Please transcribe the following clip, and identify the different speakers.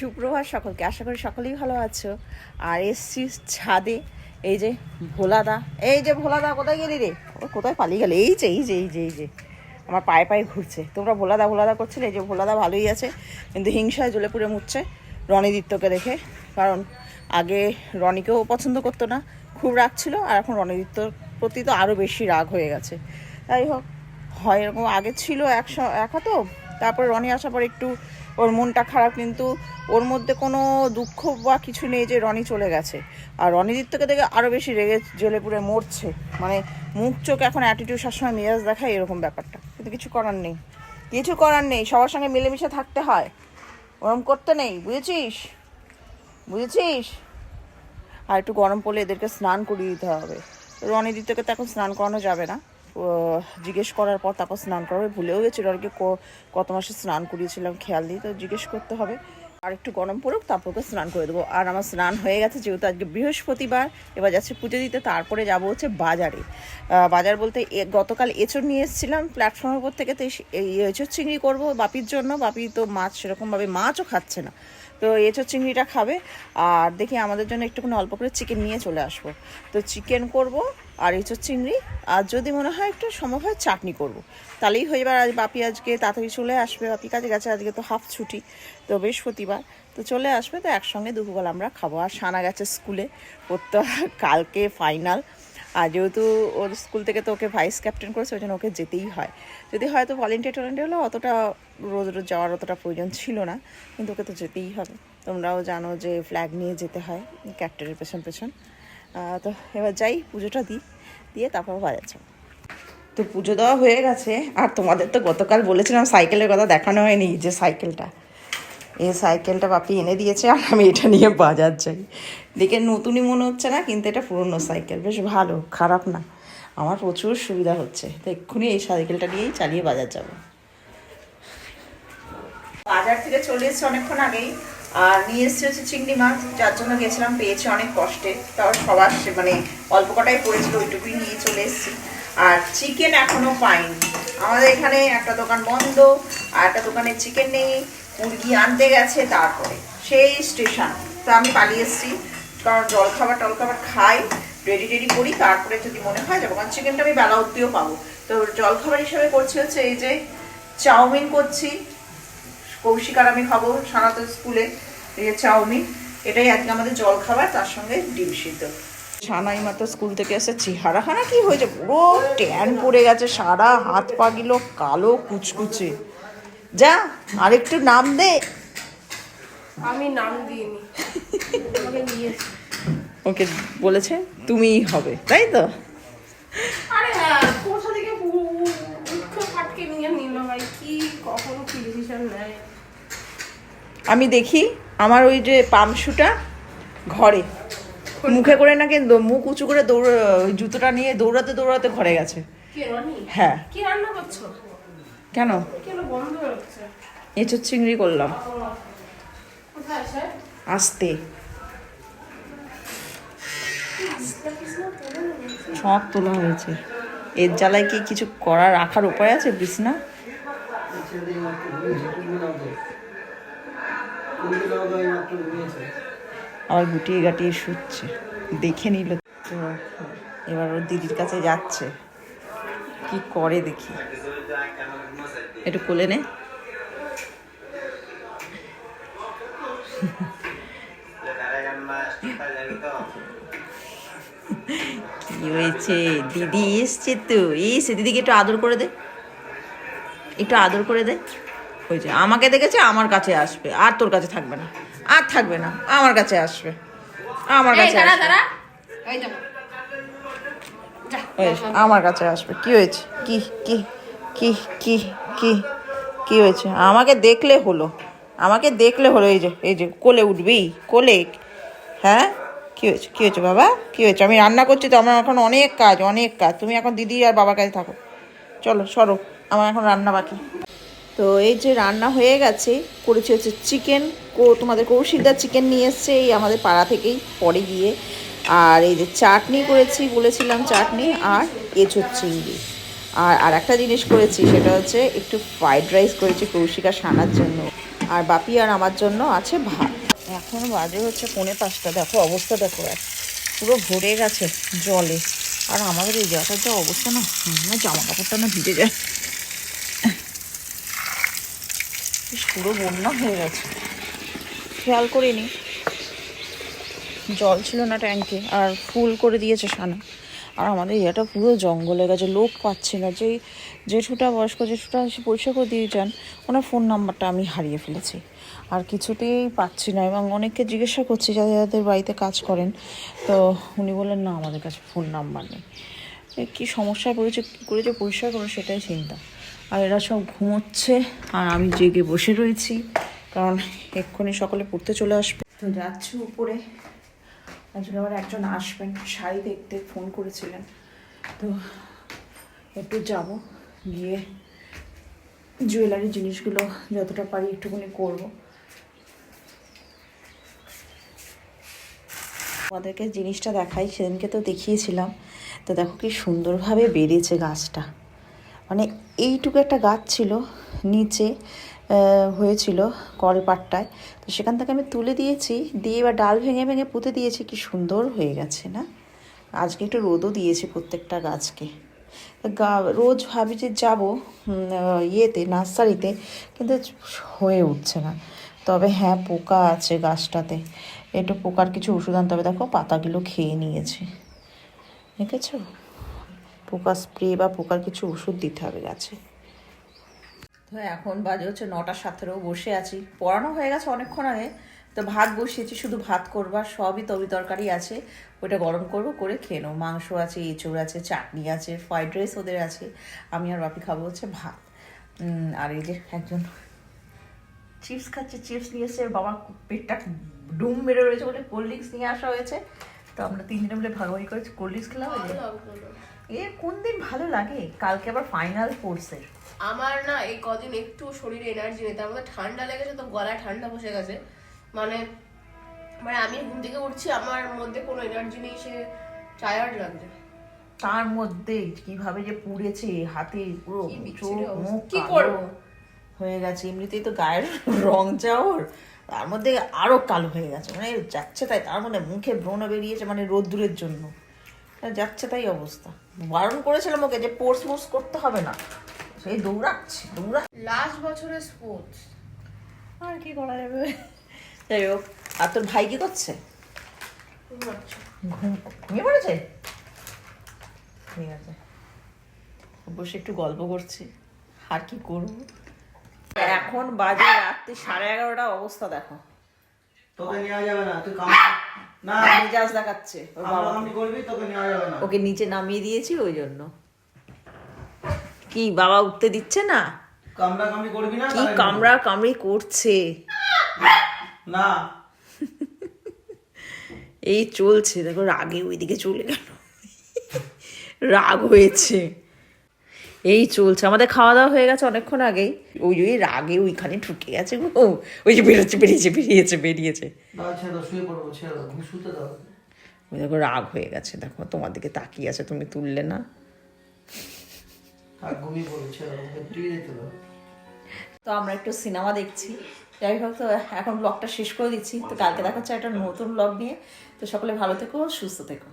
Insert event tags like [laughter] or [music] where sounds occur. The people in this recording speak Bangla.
Speaker 1: সুপ্রভাত সকলকে। আশা করি সকলেই ভালো আছো। আর এসছি ছাদে, এই যে ভোলাদা। এই যে ভোলাদা, কোথায় গেলি রে? ও, কোথায় পালিয়ে গেলে? এই যে এই যে এই যে এই যে। আমার পায়ে পায়ে ঘুরছে। তোমরা ভোলাদা ভোলাদা করছিলে? এই যে ভোলাদা ভালোই আছে, কিন্তু হিংসায় জ্বলে পুড়ে মুচ্ছে রণিদিত্যকে দেখে। কারণ আগে রনিকেও পছন্দ করতো না, খুব রাগ ছিল, আর এখন রণদিত্যর প্রতি তো আরও বেশি রাগ হয়ে গেছে। তাই হোক, হয় এরকম আগে ছিল একশো একা তো তারপরে রনি আসার পর একটু ওর মনটা খারাপ, কিন্তু ওর মধ্যে কোনো দুঃখ বা কিছু নেই যে রনি চলে গেছে। আর রনিদিত্যকে দেখে আরও বেশি রেগে জ্বলে পুড়ে মরছে। মানে মুখ, চোখ এখন অ্যাটিটিউড সবসময় মেজাজ দেখায় এরকম ব্যাপারটা। কিন্তু কিছু করার নেই। কিছু করার নেই। সবার সঙ্গে মিলেমিশে থাকতে হয়। ওরম করতে নেই, বুঝেছিস? বুঝেছিস? আর একটু গরম পড়লে এদেরকে স্নান করিয়ে দিতে হবে। রনিদিত্যকে তো এখন স্নান করানো যাবে না। জিজ্ঞেস করার পর তারপর স্নান করাবে। ভুলেও গেছিল আর কি কত মাসে স্নান করিয়েছিলাম, খেয়াল দিই তো জিজ্ঞেস করতে হবে। আর একটু গরম পড়ুক, তারপর ওকে স্নান করে দেবো। আর আমার স্নান হয়ে গেছে, যেহেতু আজকে বৃহস্পতিবার, এবার যাচ্ছে পুজো দিতে, তারপরে যাব হচ্ছে বাজারে। বাজার বলতে গতকাল এঁচড় নিয়ে এসেছিলাম প্ল্যাটফর্মের উপর থেকে, তো এই এঁচড় চিংড়ি করব বাপির জন্য। বাপি তো মাছ সেরকমভাবে মাছও খাচ্ছে না, তো এঁচড় চিংড়িটা খাবে। আর দেখি আমাদের জন্য একটুখানি অল্প করে চিকেন নিয়ে চলে আসব। তো চিকেন করব আর এঁচড় চিংড়ি। আর যদি মনে হয় একটু সম্ভব হয় চাটনি করব। তাহলেই হয়ে যাবে। আর আজ বাপি আজকে তাড়াতাড়ি চলে আসবে। বাপি কাজে গেছে, আজকে তো হাফ ছুটি, তো বৃহস্পতিবার। তো চলে আসবে, তো একসঙ্গে দুপুরবেলা আমরা খাব। আর সানা গেছে স্কুলে, ওর তো কালকে ফাইনাল আর যেহেতু ওর স্কুল থেকে তো ওকে ভাইস ক্যাপ্টেন করেছে, ওই জন্য ওকে যেতেই হয়। যদি হয়তো ভলেন্টিয়ার টলেন্টিয়ার হলে অতটা রোজ রোজ যাওয়ার অতটা প্রয়োজন ছিল না। কিন্তু ওকে তো যেতেই হবে। তোমরাও জানো যে ফ্ল্যাগ নিয়ে যেতে হয় ক্যাপ্টেনের পেছন পেছন। তো এবার যাই, পুজোটা দিই, দিয়ে তারপর বাজার যাব তো পুজো দেওয়া হয়ে গেছে, আর তোমাদের তো গতকাল বলেছিলাম সাইকেলের কথা দেখানো হয়নি যে সাইকেলটা। এই সাইকেলটা বাপি এনে দিয়েছে, আর আমি এটা নিয়ে বাজার যাই। দেখে নতুনই মনে হচ্ছে না, কিন্তু এটা পুরনো সাইকেল, বেশ ভালো, খারাপ না। আমার প্রচুর সুবিধা হচ্ছে, তো এক্ষুনি এই সাইকেলটা নিয়েই চালিয়ে বাজার যাব। বাজার থেকে চলে এসেছে অনেকক্ষণ আগেই। আর নিয়ে এসেছে হচ্ছে চিংড়ি মাছ, যার জন্য গেছিলাম, পেয়েছি অনেক কষ্টে। তাও সবার মানে অল্প কটাই পড়েছিল, ওইটুকুই নিয়ে চলে এসেছি। আর চিকেন এখনও পাইনি। আমাদের এখানে একটা দোকান বন্ধ, আর একটা দোকানে চিকেন নেই, মুরগি আনতে গেছে তারপরে। সেই স্টেশন তা আমি পালিয়ে এসেছি। কারণ জল খাবার টল খাবার খাই রেডি রেডি করি, তারপরে যদি মনে হয় যাব। কারণ চিকেনটা আমি বেলা অব্দিও পাবো। তো জল খাবার হিসাবে করছি হচ্ছে এই যে, চাউমিন করছি কৌশিক আর আমি খাব সানাত স্কুলে এই যে চাউমিন। এটাই আজকে আমাদের জল খাবার তার সঙ্গে ডিম সিদ্ধ। সানাই মাত্র স্কুল থেকে এসে চেহারা খানা কি হয়েছে? পুরো ট্যান পড়ে গেছে সারা হাত পা গিলো কালো কুচকুচে। যা আরেকটু নাম দে।
Speaker 2: আমি নাম দিইনি। [laughs]
Speaker 1: ওকে বলেছে তুমিই হবে তাই তো
Speaker 2: আরে হ্যাঁ কোথা থেকে উৎখ ফাটকে নিয়ে নিল ভাই কি কখন কি ডিসিশন নেয়
Speaker 1: আমি দেখি আমার ওই যে পামশুটা ঘরে। মুখে করে নাকি মুখ উঁচু করে দৌড় জুতোটা নিয়ে দৌড়াতে দৌড়াতে ঘরে গেছে। হ্যাঁ।
Speaker 2: কি রান্না করছ?
Speaker 1: কেন? এঁচোর চিংড়ি করলাম। আসতে। সব তোলা হয়েছে। এর জ্বালায় কি কিছু করা রাখার উপায় আছে বিছনা? আবার গুটিয়ে গাটিয়ে শুচ্ছে। দেখে নিল তো, এবার ওর দিদির কাছে যাচ্ছে। কি করে দেখি? একটু কোলে নে। হয়েছে? দিদি এসছে তো। এসে দিদিকে একটু আদর করে দে। একটু আদর করে দে। হয়েছে আমাকে দেখেছে আমার কাছে আসবে। আর তোর কাছে থাকবে না। আর থাকবে না। আমার কাছে আসবে। আমার কাছে আমার কাছে আসবে। কি হয়েছে? কি কি কি কি কি কি হয়েছে? আমাকে দেখলে হলো। আমাকে দেখলে হলো। এই যে এই যে কোলে উঠবি? কোলে? হ্যাঁ? কি হয়েছে? কি হয়েছে বাবা? কি হয়েছে? আমি রান্না করছি তো আমার এখন অনেক কাজ অনেক কাজ। তুমি এখন দিদি আর বাবার কাছে থাকো। চলো সরো। আমার এখন রান্না বাকি। তো এই যে রান্না হয়ে গেছে, করেছি হচ্ছে চিকেন, কো, তোমাদের কৌশিকদার চিকেন নিয়ে এসছে এই আমাদের পাড়া থেকেই, পরে গিয়ে। আর এই যে চাটনি করেছি, বলেছিলাম চাটনি আর এঁচোর চিংড়ি। আর আর একটা জিনিস করেছি, সেটা হচ্ছে একটু ফ্রাইড রাইস করেছি কৌশিকা সানার জন্য। আর বাপি আর আমার জন্য আছে ভাত। এখন বাজে হচ্ছে পৌনে পাঁচটা। দেখো অবস্থা দেখো, এক পুরো ভরে গেছে জলে। আর আমাদের এই জায়গাটার যা অবস্থা না জামা কাপড়টা না ভিজে যায়। পুরো বন্যা হয়ে গেছে। খেয়াল করিনি। জল ছিল না ট্যাঙ্কে, আর ফুল করে দিয়েছে সানা আর আমাদের এটা পুরো জঙ্গলে গেছে, লোক পাচ্ছি না। যেই জেঠুটা, বয়স্ক জেঠুটা এসে পরিষ্কার করে দিয়ে যান, ওনার ফোন নাম্বারটা আমি হারিয়ে ফেলেছি। আর কিছুতেই পাচ্ছি না, এবং অনেককে জিজ্ঞাসা করছি যাদের যাদের বাড়িতে কাজ করেন। তো উনি বললেন, না, আমাদের কাছে ফোন নাম্বার নেই। কী সমস্যায় পড়েছে, কী করে যে পরিষ্কার করব সেটাই চিন্তা। আর এরা সব ঘুমোচ্ছে আর আমি জেগে বসে রয়েছি, কারণ এক্ষুনি সকলে পড়তে চলে আসবে। তো যাচ্ছি উপরে। আজকে আবার একজন আসবেন, শাড়ি দেখতে ফোন করেছিলেন। তো একটু যাব, গিয়ে জুয়েলারি জিনিসগুলো যতটা পারি একটুখানি করব। আমাদেরকে জিনিসটা দেখাই, সেদিনকে তো দেখিয়েছিলাম। তো দেখো কি সুন্দরভাবে বেরিয়েছে গাছটা। মানে এইটুকু একটা গাছ ছিল, নিচে হয়েছিল কলপাটটায়। তো সেখান থেকে আমি তুলে দিয়েছি, দিয়ে এবার ডাল ভেঙে ভেঙে পুঁতে দিয়েছি, কি সুন্দর হয়ে গেছে না? আজকে একটু রোদও দিয়েছি প্রত্যেকটা গাছকে। গা- রোজ ভাবি যে যাব ইয়েতে, নার্সারিতে, কিন্তু হয়ে উঠছে না। তবে হ্যাঁ পোকা আছে গাছটাতে। একটু পোকার কিছু ওষুধ আনতে হবে। দেখো, পাতাগুলো খেয়ে নিয়েছে। দেখেছ? পোকা স্প্রে বা পোকার কিছু ওষুধ দিতে হবে গাছে। তো এখন বাজে হচ্ছে নটা সতেরো বসে আছি। পড়ানো হয়ে গেছে অনেকক্ষণ আগে। তো ভাত বসিয়েছি শুধু ভাত করবার সবই তরি তরকারি আছে। ওইটা গরম করব করে খেয়ে নেব। মাংস আছে এঁচড় আছে চাটনি আছে ফ্রাইড রাইস ওদের আছে। আমি আর বাপি খাব হচ্ছে ভাত। আর এই যে একজন চিপস খাচ্ছে চিপস নিয়ে এসে বাবা পেটটা ডুম মেরে রয়েছে বলে কোল্ড ড্রিঙ্কস নিয়ে আসা হয়েছে। তো আমরা তিনজনে মিলে ভাগাভাগি করে কোল্ড ড্রিঙ্কস খেলাম? এই যে। এ কোন দিন ভালো লাগে? কালকে আবার ফাইনাল কোর্সের
Speaker 2: আমার না এই কদিন একটু শরীরে এনার্জি নেই তার মধ্যে ঠান্ডা লেগেছে তো গলায় ঠান্ডা বসে গেছে। মানে মানে আমি ঘুম থেকে উঠছি আমার মধ্যে কোনো এনার্জি নেই সে টায়ার্ড লাগছে।
Speaker 1: তার মধ্যে কীভাবে যে পুড়েছে হাতে পুরো
Speaker 2: কি
Speaker 1: চোখ
Speaker 2: বিচ্ছিরি অবস্থা।
Speaker 1: মুখ
Speaker 2: কি
Speaker 1: কালো হয়ে গেছে এমনিতেই তো গায়ের [laughs] রং যা ওর তার মধ্যে আরও কালো হয়ে গেছে মানে যাচ্ছে তাই তার মধ্যে মুখে ব্রণ বেরিয়েছে মানে রোদ্দুরের জন্য। যাচ্ছে তাই অবস্থা। বারণ করেছিলাম ওকে যে পোর্স মোর্স করতে হবে না। সেই দৌড়াচ্ছে দৌড়া
Speaker 2: লাস্ট বছরের স্পোর্টস
Speaker 1: আর কি করা যাবে? যাই হোক আর তোর ভাই কি করছে? ঘুম ঘুমিয়ে পড়েছে? ঠিক আছে। বসে একটু গল্প করছি আর কি করব? এখন বাজে রাত্রি সাড়ে এগারোটা অবস্থা দেখো।
Speaker 3: তোকে নেওয়া যাবে না তুই কাম না
Speaker 1: মেজাজ দেখাচ্ছে ওর বাবা
Speaker 3: করবি তোকে নেওয়া যাবে না।
Speaker 1: ওকে নিচে নামিয়ে দিয়েছি ওই জন্য। কি বাবা উঠতে দিচ্ছে না?
Speaker 3: কামড়া কামড়ি করবি না?
Speaker 1: কি কামড়া কামড়ি করছে?
Speaker 3: না।
Speaker 1: এই চলছে দেখো রাগে ওইদিকে চলে গেল। রাগ হয়েছে। এই চলছে। আমাদের খাওয়া দাওয়া হয়ে গেছে অনেকক্ষণ আগেই। ওই ওই রাগে ওইখানে ঢুকে গেছে গো। ওই যে বেরোচ্ছে বেরিয়েছে বেরিয়েছে বেরিয়েছে। দেখো রাগ হয়ে গেছে। দেখো তোমার দিকে তাকিয়ে আছে তুমি তুললে না। তো আমরা একটু সিনেমা দেখছি। যাই হোক তো এখন ব্লগটা শেষ করে দিচ্ছি। তো কালকে দেখা হচ্ছে একটা নতুন ব্লগ নিয়ে। তো সকলে ভালো থেকো সুস্থ থেকো।